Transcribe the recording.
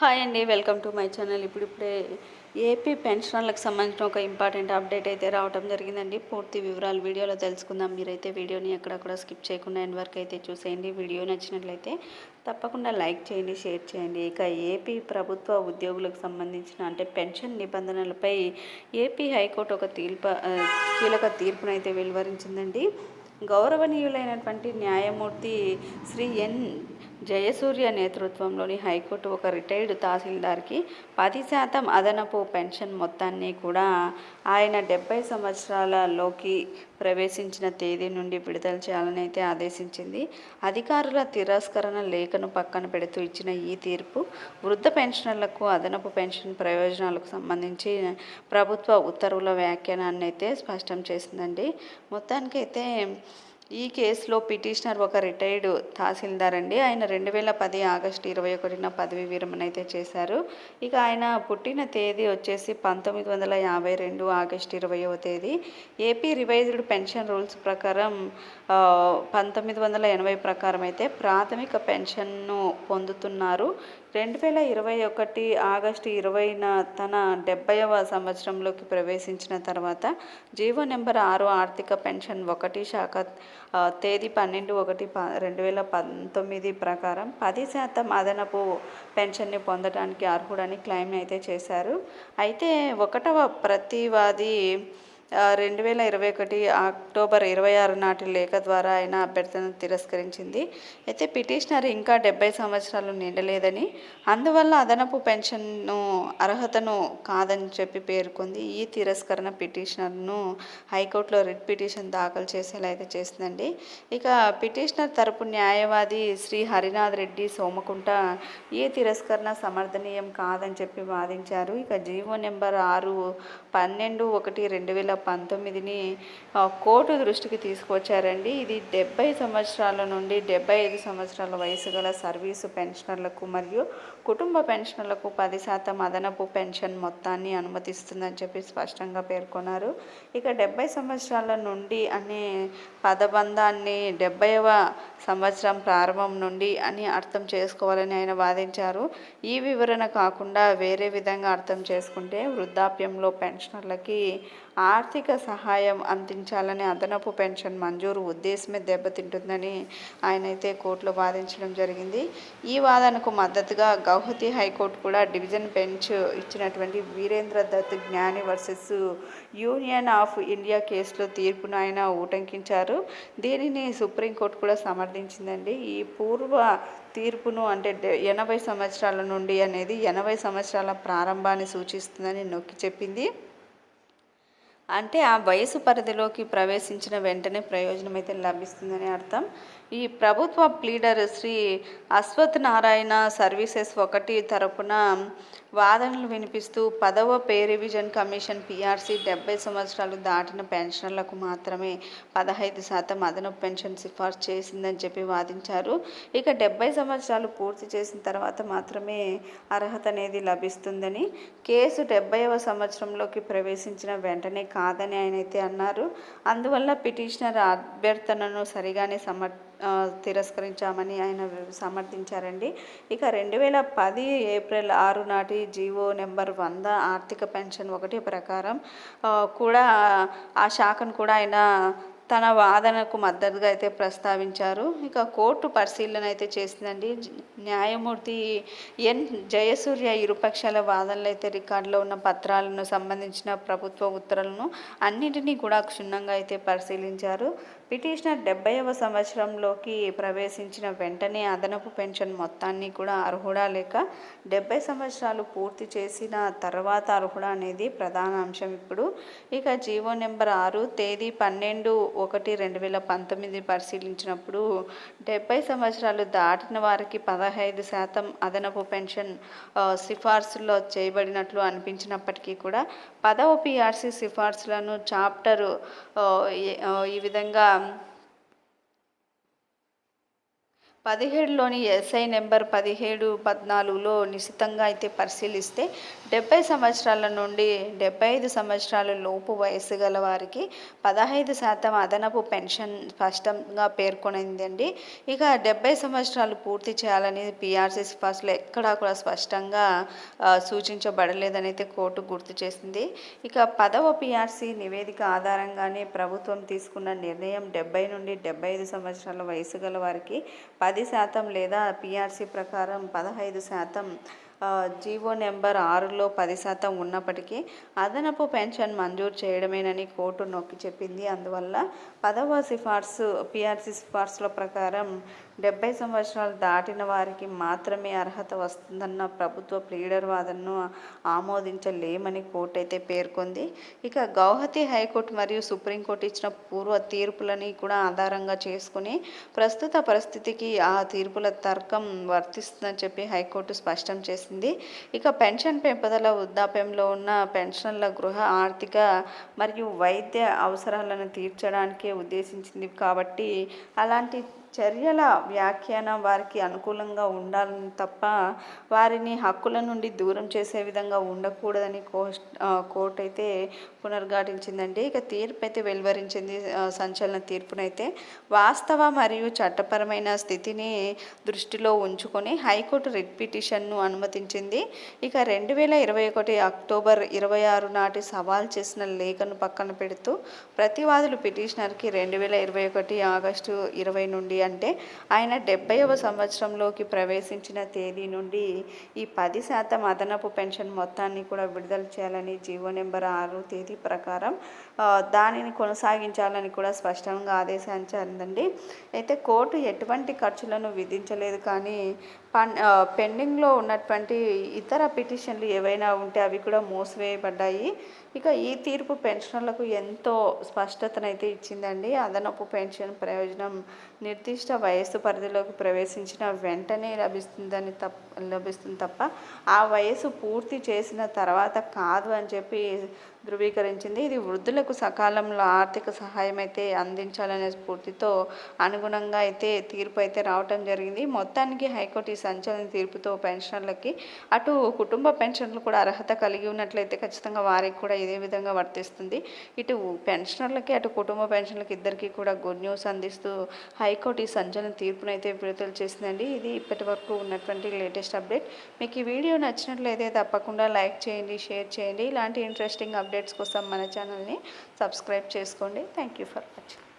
Hi అండి welcome to my channel. ఇప్పుడు ఇప్పుడే ఏపీ పెన్షనర్లకు సంబంధించిన ఒక ఇంపార్టెంట్ అప్డేట్ అయితే రావడం జరిగిందండి. పూర్తి వివరాలు వీడియోలో తెలుసుకుందాం. మీరైతే వీడియోని ఎక్కడక్కడ స్కిప్ చేయకుండా ఎండ్ వరకు అయితే చూసేయండి. వీడియో నచ్చినట్లయితే తప్పకుండా లైక్ చేయండి షేర్ చేయండి. ఇక ఏపీ ప్రభుత్వ ఉద్యోగులకు సంబంధించిన అంటే పెన్షన్ నిబంధనలపై ఏపీ హైకోర్టు ఒక తీర్పు కీలక తీర్పునైతే వెలువరించిందండి. గౌరవనీయులైనటువంటి న్యాయమూర్తి శ్రీ ఎన్ జయసూర్య నేతృత్వంలోని హైకోర్టు ఒక రిటైర్డ్ తహసీల్దార్కి పది శాతం అదనపు పెన్షన్ మొత్తాన్ని కూడా ఆయన డెబ్బై సంవత్సరాలలోకి ప్రవేశించిన తేదీ నుండి విడుదల చేయాలని అయితే ఆదేశించింది. అధికారుల తిరస్కరణ లేఖను పక్కన పెడుతూ ఇచ్చిన ఈ తీర్పు వృద్ధ పెన్షనర్లకు అదనపు పెన్షన్ ప్రయోజనాలకు సంబంధించి ప్రభుత్వ ఉత్తర్వుల వ్యాఖ్యానాన్ని అయితే స్పష్టం చేసిందండి. మొత్తానికైతే ఈ కేసులో పిటిషనర్ ఒక రిటైర్డ్ తహసీల్దార్ అండి ఆయన రెండు వేల పది ఆగస్టు ఇరవై ఒకటిన పదవి విరమణ అయితే చేశారు. ఇక ఆయన పుట్టిన తేదీ వచ్చేసి పంతొమ్మిది వందల యాభై రెండు ఆగస్టు ఇరవైవ తేదీ. ఏపీ రివైజ్డ్ పెన్షన్ రూల్స్ ప్రకారం పంతొమ్మిది వందల ఎనభై ప్రకారం అయితే ప్రాథమిక పెన్షన్ను పొందుతున్నారు. రెండు వేల ఇరవై ఒకటి ఆగస్టు ఇరవైన తన డెబ్బైవ సంవత్సరంలోకి ప్రవేశించిన తర్వాత జీవో నెంబర్ ఆరు ఆర్థిక పెన్షన్ ఒకటి శాఖ తేదీ పన్నెండు ఒకటి ప రెండు వేల పంతొమ్మిది ప్రకారం పది శాతం అదనపు పెన్షన్ని పొందడానికి అర్హుడని క్లెయిమ్ అయితే చేశారు. అయితే ఒకటవ ప్రతివాది రెండు వేల ఇరవై ఒకటి అక్టోబర్ ఇరవై ఆరు నాటి లేఖ ద్వారా ఆయన అభ్యర్థనను తిరస్కరించింది. అయితే పిటిషనర్ ఇంకా డెబ్బై సంవత్సరాలు నిండలేదని అందువల్ల అదనపు పెన్షన్ను అర్హతను కాదని చెప్పి పేర్కొంది. ఈ తిరస్కరణ పిటిషనర్ను హైకోర్టులో రిట్ పిటిషన్ దాఖలు చేసేలా అయితే చేసిందండి ఇక పిటిషనర్ తరపు న్యాయవాది శ్రీ హరినాథ్ రెడ్డి సోమకుంట ఈ తిరస్కరణ సమర్థనీయం కాదని చెప్పి వాదించారు. ఇక జీవో నెంబర్ ఆరు పన్నెండు ఒకటి రెండు వేల పంతొమ్మిదిని కోర్టు దృష్టికి తీసుకొచ్చారండి ఇది డెబ్బై సంవత్సరాల నుండి డెబ్బై ఐదు సంవత్సరాల వయసు గల సర్వీసు పెన్షనర్లకు మరియు కుటుంబ పెన్షనర్లకు పది శాతం అదనపు పెన్షన్ మొత్తాన్ని అనుమతిస్తుందని చెప్పి స్పష్టంగా పేర్కొన్నారు. ఇక డెబ్బై సంవత్సరాల నుండి అనే పదబంధాన్ని డెబ్బైవ సంవత్సరం ప్రారంభం నుండి అని అర్థం చేసుకోవాలని ఆయన వాదించారు. ఈ వివరణ కాకుండా వేరే విధంగా అర్థం చేసుకుంటే వృద్ధాప్యంలో పెన్షనర్లకి ఆర్థిక సహాయం అందించాలని అదనపు పెన్షన్ మంజూరు ఉద్దేశమే దెబ్బతింటుందని ఆయన అయితే కోర్టులో వాదించడం జరిగింది. ఈ వాదనకు మద్దతుగా గౌహతి హైకోర్టు కూడా డివిజన్ బెంచ్ ఇచ్చినటువంటి వీరేంద్ర దత్ జ్ఞాని వర్సెస్ యూనియన్ ఆఫ్ ఇండియా కేసులో తీర్పును ఆయన ఊటంకించారు దీనిని సుప్రీంకోర్టు కూడా సమర్థించిందండి. ఈ పూర్వ తీర్పును అంటే ఎనభై సంవత్సరాల నుండి అనేది ఎనభై సంవత్సరాల ప్రారంభాన్ని సూచిస్తుందని నొక్కి చెప్పింది. అంటే ఆ వయసు పరిధిలోకి ప్రవేశించిన వెంటనే ప్రయోజనం అయితే లభిస్తుందని అర్థం. ఈ ప్రభుత్వ ప్లీడర్ శ్రీ అశ్వత్ నారాయణ సర్వీసెస్ ఒకటి తరపున వాదనలు వినిపిస్తూ పదవ పే రివిజన్ కమిషన్ పిఆర్సీ డెబ్బై సంవత్సరాలు దాటిన పెన్షనర్లకు మాత్రమే పదహైదు శాతం అదనపు పెన్షన్ సిఫార్సు చేసిందని చెప్పి వాదించారు. ఇక డెబ్బై సంవత్సరాలు పూర్తి చేసిన తర్వాత మాత్రమే అర్హత అనేది లభిస్తుందని కేసు డెబ్బైవ సంవత్సరంలోకి ప్రవేశించిన వెంటనే కాదని ఆయన అయితే అన్నారు. అందువల్ల పిటిషనర్ అభ్యర్థనను సరిగానే సమర్ తిరస్కరించామని ఆయన సమర్థించారండి. ఇక రెండు వేల పది ఏప్రిల్ ఆరు నాటి జీవో నెంబర్ వంద ఆర్థిక పెన్షన్ ఒకటి ప్రకారం కూడా ఆ శాఖను కూడా ఆయన తన వాదనకు మద్దతుగా అయితే ప్రస్తావించారు. ఇక కోర్టు పరిశీలన అయితే చేసిందండి. న్యాయమూర్తి ఎన్. జయసూర్య ఇరుపక్షాల వాదనలు అయితే రికార్డులో ఉన్న పత్రాలను సంబంధించిన ప్రభుత్వ ఉత్తర్వులను అన్నింటినీ కూడా క్షుణ్ణంగా అయితే పరిశీలించారు. పిటిషనర్ డెబ్బైవ సంవత్సరంలోకి ప్రవేశించిన వెంటనే అదనపు పెన్షన్ మొత్తాన్ని కూడా అర్హుడా లేక డెబ్బై సంవత్సరాలు పూర్తి చేసిన తర్వాత అర్హుడా అనేది ప్రధాన అంశం ఇప్పుడు. ఇక జీవో నెంబర్ ఆరు తేదీ పన్నెండు ఒకటి రెండు వేల పంతొమ్మిది పరిశీలించినప్పుడు డెబ్బై సంవత్సరాలు దాటిన వారికి పదహైదు శాతం అదనపు పెన్షన్ సిఫార్సుల్లో చేయబడినట్లు అనిపించినప్పటికీ కూడా పదవ పిఆర్సీ సిఫార్సులను చాప్టరు ఈ విధంగా essa పదిహేడులోని ఎస్ఐ నెంబర్ పదిహేడు పద్నాలుగులో నిశితంగా అయితే పరిశీలిస్తే డెబ్బై సంవత్సరాల నుండి డెబ్బై ఐదు సంవత్సరాల లోపు వయసు గల వారికి పదహైదు శాతం అదనపు పెన్షన్ స్పష్టంగా పేర్కొనిందండి. ఇక డెబ్బై సంవత్సరాలు పూర్తి చేయాలని పిఆర్సీ సిఫార్సులు ఎక్కడా కూడా స్పష్టంగా సూచించబడలేదని అయితే కోర్టు గుర్తు చేసింది. ఇక పదవ పిఆర్సీ నివేదిక ఆధారంగానే ప్రభుత్వం తీసుకున్న నిర్ణయం డెబ్బై నుండి డెబ్బై ఐదు సంవత్సరాల వయసు గల వారికి పది శాతం లేదా పిఆర్సీ ప్రకారం పదహైదు శాతం జీవో నెంబర్ ఆరులో పది శాతం ఉన్నప్పటికీ అదనపు పెన్షన్ మంజూరు చేయడమేనని కోర్టు నొక్కి చెప్పింది. అందువల్ల పదవ సిఫార్సు పిఆర్సీ సిఫార్సుల ప్రకారం డెబ్బై సంవత్సరాలు దాటిన వారికి మాత్రమే అర్హత వస్తుందన్న ప్రభుత్వ ప్లీడర్ వాదనను ఆమోదించలేమని కోర్టు అయితే పేర్కొంది. ఇక గౌహతి హైకోర్టు మరియు సుప్రీంకోర్టు ఇచ్చిన పూర్వ తీర్పులని కూడా ఆధారంగా చేసుకుని ప్రస్తుత పరిస్థితికి ఆ తీర్పుల తర్కం వర్తిస్తుందని చెప్పి హైకోర్టు స్పష్టం చేసింది. ఇక పెన్షన్ పెంపుదల వృద్ధాప్యంలో ఉన్న పెన్షన్ల గృహ ఆర్థిక మరియు వైద్య అవసరాలను తీర్చడానికే ఉద్దేశించింది కాబట్టి అలాంటి చర్యల వ్యాఖ్యానం వారికి అనుకూలంగా ఉండాలని తప్ప వారిని హక్కుల నుండి దూరం చేసే విధంగా ఉండకూడదని కోస్ట్ కోర్టు అయితే పునర్ఘాటించిందండి. ఇక తీర్పు అయితే వెలువరించింది సంచలన తీర్పునైతే. వాస్తవ మరియు చట్టపరమైన స్థితిని దృష్టిలో ఉంచుకొని హైకోర్టు రిట్ పిటిషన్ను అనుమతించింది. ఇక రెండు వేల ఇరవై ఒకటి అక్టోబర్ ఇరవై ఆరు నాటి సవాల్ చేసిన లేఖను పక్కన పెడుతూ ప్రతివాదులు పిటిషనర్కి రెండు వేల ఇరవై ఒకటి ఆగస్టు ఇరవై నుండి అంటే ఆయన డెబ్బైవ సంవత్సరంలోకి ప్రవేశించిన తేదీ నుండి ఈ పది శాతం అదనపు పెన్షన్ మొత్తాన్ని కూడా విడుదల చేయాలని జీవో నెంబర్ ఆరు తేదీ ప్రకారం దానిని కొనసాగించాలని కూడా స్పష్టంగా ఆదేశించారండి అయితే కోర్టు ఎటువంటి ఖర్చులను విధించలేదు కానీ పన్ పెండింగ్లో ఉన్నటువంటి ఇతర పిటిషన్లు ఏవైనా ఉంటే అవి కూడా మూసివేయబడ్డాయి. ఇక ఈ తీర్పు పెన్షనర్లకు ఎంతో స్పష్టతనైతే ఇచ్చిందండి. అదనపు పెన్షన్ ప్రయోజనం నిర్ది నిర్దిష్ట వయస్సు పరిధిలోకి ప్రవేశించిన వెంటనే లభిస్తుందని తప్ప లభిస్తుంది తప్ప ఆ వయసు పూర్తి చేసిన తర్వాత కాదు అని చెప్పి ధృవీకరించింది. ఇది వృద్ధులకు సకాలంలో ఆర్థిక సహాయం అయితే అందించాలనే స్ఫూర్తితో అనుగుణంగా అయితే తీర్పు అయితే రావటం జరిగింది. మొత్తానికి హైకోర్టు ఈ సంచలన తీర్పుతో పెన్షనర్లకి అటు కుటుంబ పెన్షన్లు కూడా అర్హత కలిగి ఉన్నట్లయితే ఖచ్చితంగా వారికి కూడా ఇదే విధంగా వర్తిస్తుంది. ఇటు పెన్షనర్లకి అటు కుటుంబ పెన్షన్లకి ఇద్దరికి కూడా గుడ్ న్యూస్ అందిస్తూ హైకోర్టు ఈ సంచలన తీర్పును అయితే విడుదల చేసిందండి. ఇది ఇప్పటి వరకు ఉన్నటువంటి లేటెస్ట్ అప్డేట్. మీకు ఈ వీడియో నచ్చినట్లయితే తప్పకుండా లైక్ చేయండి షేర్ చేయండి. ఇలాంటి ఇంట్రెస్టింగ్ అప్డేట్స్ కోసం మన ఛానల్ని సబ్స్క్రైబ్ చేసుకోండి. Thank you for watching